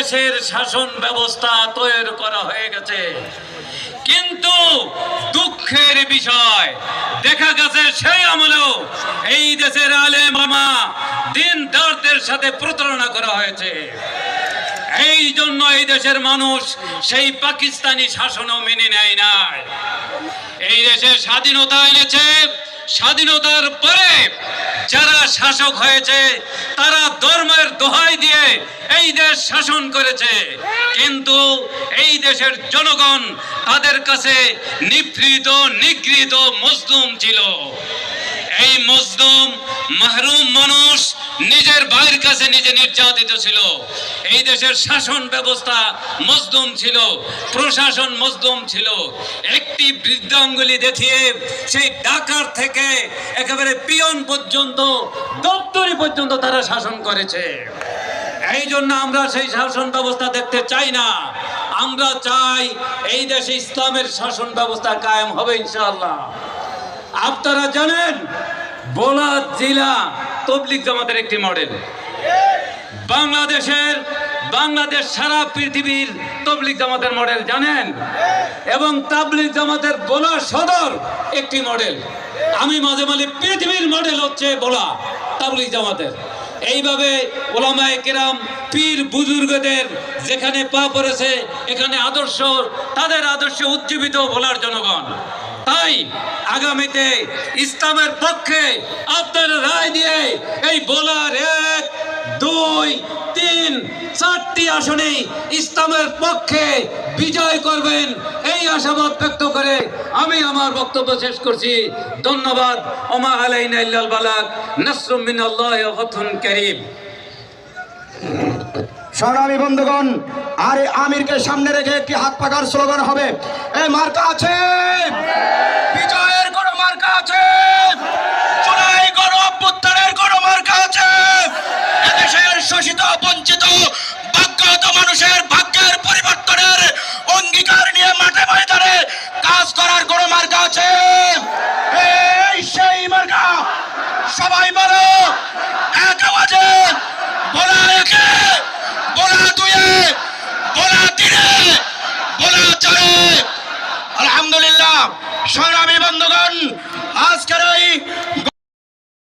দেশের শাসন ব্যবস্থা তৈরি করা হয়ে গেছে। কিন্তু দুঃখের বিষয়, দেখা গেছে সেই আমলেও এই দেশের আলে মামা দিনদারদের সাথে প্রতারণা করা হয়েছে। এই জন্য এই দেশের মানুষ সেই পাকিস্তানি শাসনও মেনে নেয় নাই। এই দেশে স্বাধীনতা এনেছে, স্বাধীনতার পরে শাসক হয়েছে, তারা ধর্মের দোহাই দিয়ে এই দেশ শাসন করেছে। কিন্তু এই দেশের জনগণ তাদের কাছে নিপৃত, নিগৃহীত মজলুম ছিল। এই মজলুম মাহরুম মানুষ নিজের ভাইয়ের কাছে নিজে নির্যাতিত ছিল। এই দেশের শাসন ব্যবস্থা মজলুম ছিল, প্রশাসন মজলুম ছিল। একটি বৃদ্ধাঙ্গুলি দেখিয়ে সেই ডাকার থেকে একেবারে পিয়ন পর্যন্ত, দপ্তরি পর্যন্ত তারা শাসন করেছে। এই জন্য আমরা সেই শাসন ব্যবস্থা দেখতে চাই না। আমরা চাই এই দেশে ইসলামের শাসন ব্যবস্থা কায়েম হবে ইনশাআল্লাহ। আপনারা জানেন বোলা জেলা তবলিক জামাতের একটি মডেল। বাংলাদেশের, বাংলাদেশ সারা পৃথিবীর তবলিক জামাতের মডেল, জানেন? এবং তাবলিক জামাতের বোলা সদর একটি মডেল। আমি মাঝে মাঝে পৃথিবীর মডেল হচ্ছে বোলা তাবলিক জামাতের। এইভাবে ওলামায়ে কেরাম, পীর বুজুর্গদের যেখানে পা পড়েছে, এখানে আদর্শ, তাদের আদর্শে উজ্জীবিত বলার জনগণ। তাই আগামীতে ইসলামের পক্ষে আপনার রায় দিয়ে এই বলার এক, দুই, তিন, চারটি আসনে ইসলামের পক্ষে বিজয় করবেন। এই আশাবাদ ব্যক্ত করে আমি আমার বক্তব্য শেষ করছি। ধন্যবাদ। ওমা আলাইনা ইল্লাল বালাক নাসরুম ওয়া ফাতহুন কারীম। সংগ্রামী বন্ধুগণ, আর আমিরকে সামনে রেখে একটি হাত পাকার স্লোগান হবে। বিজয়ের মার্কা আছে। জয় বলো এক আওয়াজে বলা একে, বলা দুয়ে, বলা তিনে, বলা চারে। আলহামদুলিল্লাহ। সংগ্রামী বন্ধুগণ, আজকের এই